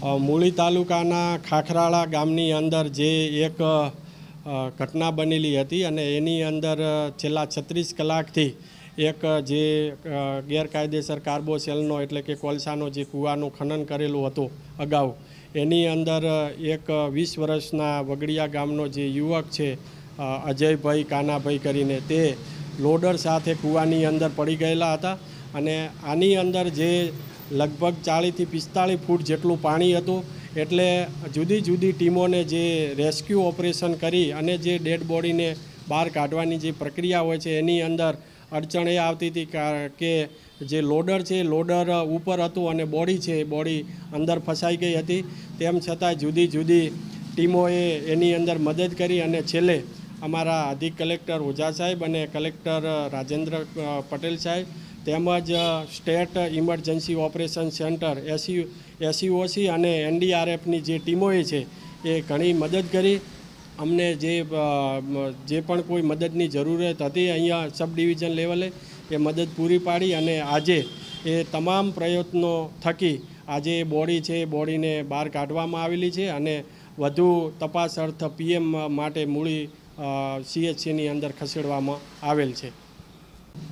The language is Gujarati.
મૂળી તાલુકાના ખાખરાળા ગામની અંદર જે એક ઘટના બનેલી હતી અને એની અંદર છેલ્લા છત્રીસ કલાકથી એક જે ગેરકાયદેસર કાર્બોસેલનો એટલે કે કોલસાનો જે કૂવાનું ખનન કરેલું હતું અગાઉ, એની અંદર એક વીસ વર્ષના વગડિયા ગામનો જે યુવક છે અજયભાઈ કાનાભાઈ કરીને તે લોડર સાથે કૂવાની અંદર પડી ગયેલા હતા અને આની અંદર જે લગભગ ચાળીસથી પિસ્તાળીસ ફૂટ જેટલું પાણી હતું, એટલે જુદી જુદી ટીમોને જે રેસ્ક્યુ ઓપરેશન કરી અને જે ડેડ બોડીને બહાર કાઢવાની જે પ્રક્રિયા હોય છે, એની અંદર અડચણ એ આવતી હતી કા- જે લોડર છે લોડર ઉપર હતું અને બોડી છે બોડી અંદર ફસાઈ ગઈ હતી. તેમ છતાં જુદી જુદી ટીમોએ એની અંદર મદદ કરી અને છેલ્લે અમારા અધિક કલેક્ટર ઓઝા સાહેબ અને કલેક્ટર રાજેન્દ્ર પટેલ સાહેબ તેમજ state emergency operation centre, SU, SUOC અને એનડીઆરએફની જે ટીમોએ છે, એ ઘણી મદદ કરી. અમને જે જે પણ કોઈ મદદની જરૂરત હતી અહીંયા સબ ડિવિઝન લેવલે, એ મદદ પૂરી પાડી અને આજે એ તમામ પ્રયત્નો થકી આજે એ બોડી છે એ બોડીને બહાર કાઢવામાં આવેલી છે અને વધુ તપાસ અર્થ પીએમ માટે મૂળી સીએચસીની અંદર ખસેડવામાં આવેલ છે.